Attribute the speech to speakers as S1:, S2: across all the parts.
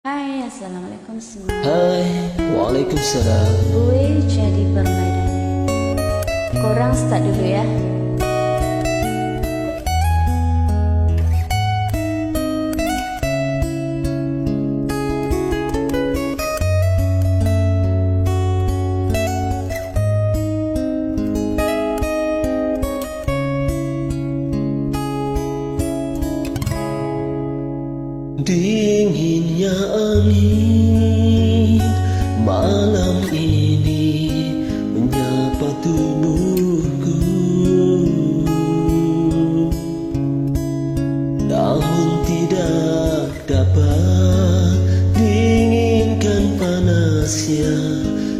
S1: Hai, Assalamualaikum semua.
S2: Hai, Waalaikumsalam.
S1: Gue jadi permaidani Korang start dulu ya
S2: Dinginnya angin malam ini menyapa tubuhku. Namun tidak dapat dinginkan panasnya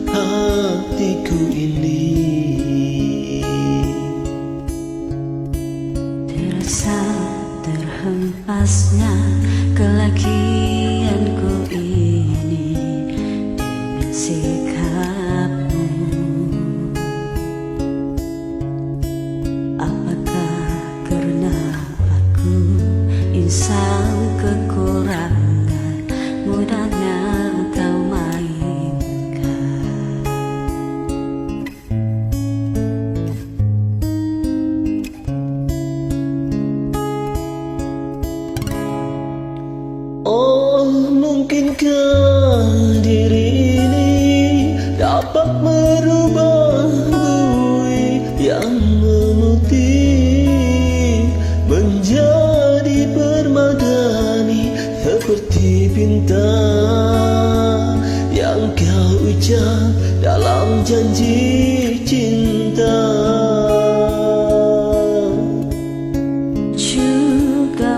S2: hatiku ini.
S1: Terasa terhempasnya kelakianku ini
S2: mungkinkah diri ini dapat merubah bui yang memutih menjadi permadani seperti bintang yang kau ucap dalam janji cinta.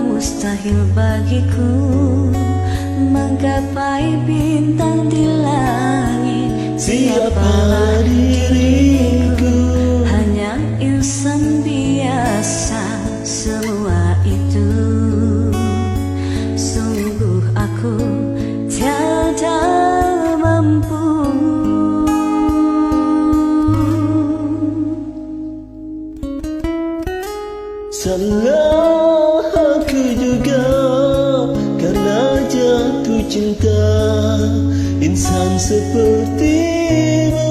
S1: Mustahil bagiku Menggapai bintang di langit.
S2: Siapa diriku?
S1: Hanya insan biasa Semua itu. Sungguh aku tiada mampu.
S2: Salah Insan sepertimu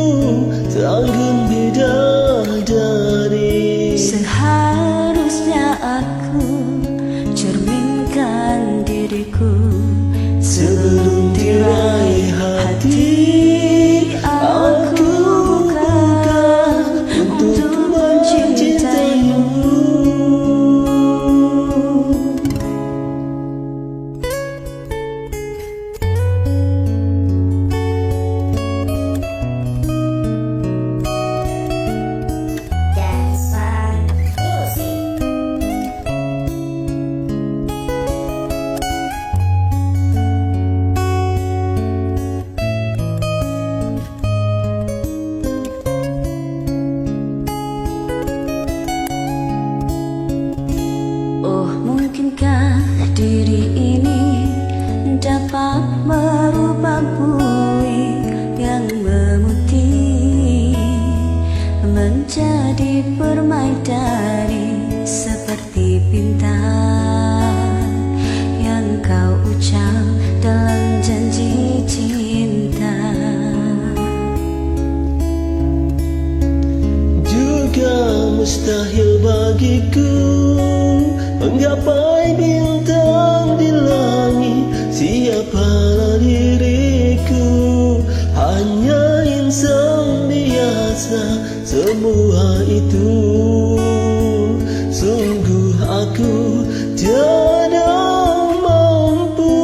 S2: tanggung mustahil bagiku Menggapai bintang di langit. Siapalah diriku? Hanya insan biasa Semua itu. Sungguh aku tiada mampu.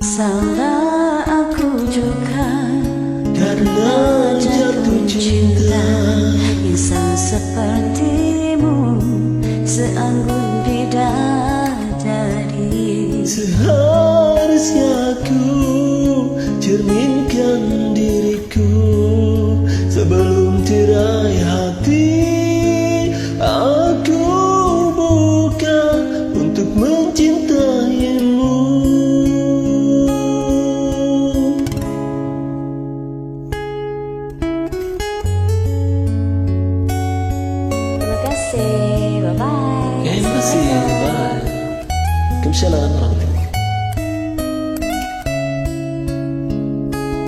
S1: Salah
S2: Karena jatuh cinta.
S1: Insan sepertimu Seanggun
S2: come ça, la même